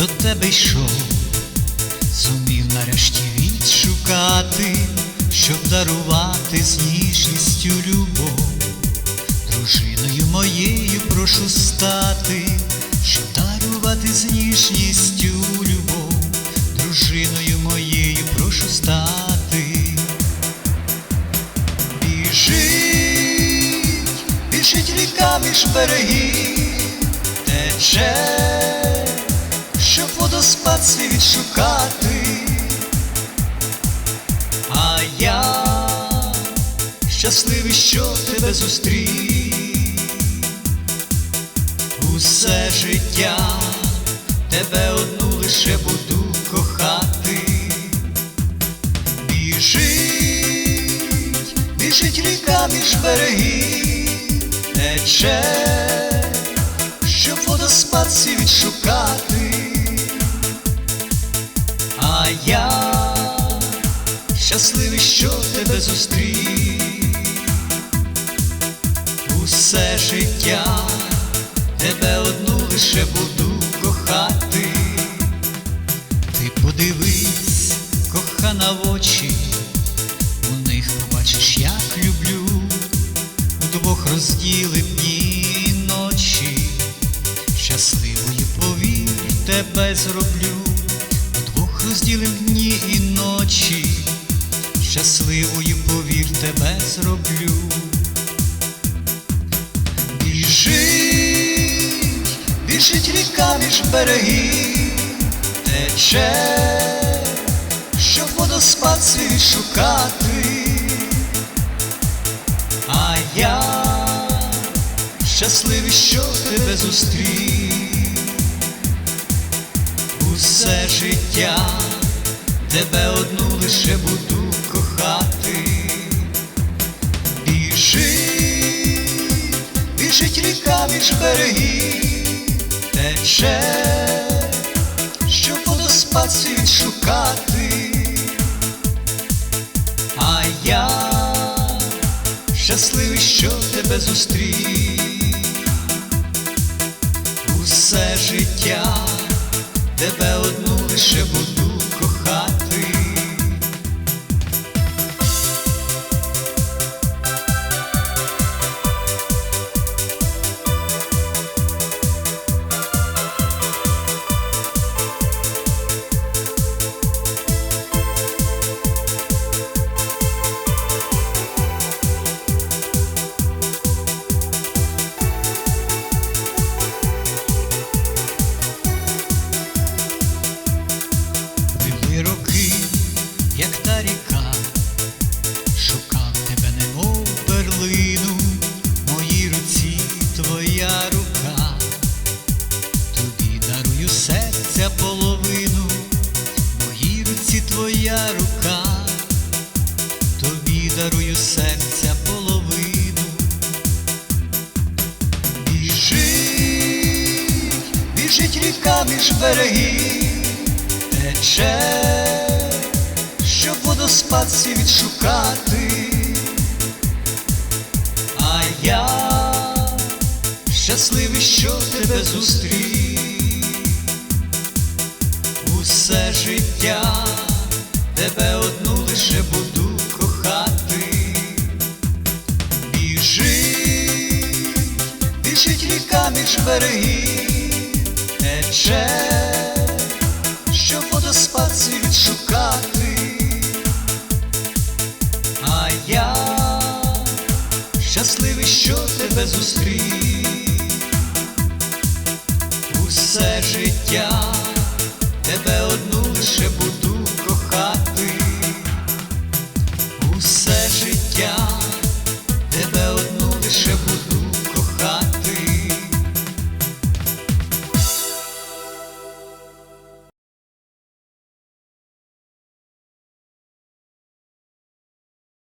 до тебе йшов, зумів нарешті відшукати, щоб дарувати з ніжністю любов. Дружиною моєю прошу стати, щоб дарувати з ніжністю любов. Дружиною моєю прошу стати. Біжить, біжить ріка між берегів, тече, щоб водоспад свій відшукати. А я щасливий, що тебе зустрів. Усе життя тебе одну лише буду кохати. Біжить, біжить ріка між берегів, тече, щасливий, що тебе зустрів. Усе життя тебе одну лише буду кохати. Ти подивись, кохана в очі, у них побачиш, як люблю, удвох розділим дні ночі, щасливою повір тебе зроблю, удвох розділим дні щасливою повір тебе зроблю. Біжить, біжить ріка між берегів, тече, щоб водоспад свій шукати, а я щасливий, що тебе зустрів. Усе життя тебе ріка між берегів, тече, щоб водоспад свій відшукати. А я щасливий, що тебе зустрів. Усе життя тебе одну лише буду кохати. Ріка, шукав тебе, немов перлину, в моїй руці твоя рука, тобі дарую серця половину, в моїй руці твоя рука, тобі дарую серця половину. Біжить, біжить ріка між берегів, тече, щоб відшукати. А я щасливий, що тебе зустрів. Усе життя тебе одну лише буду кохати. Біжить, біжить ріка між берегів, тече, щоб водоспад відшукати. щасливий, що тебе зустрів усе життя.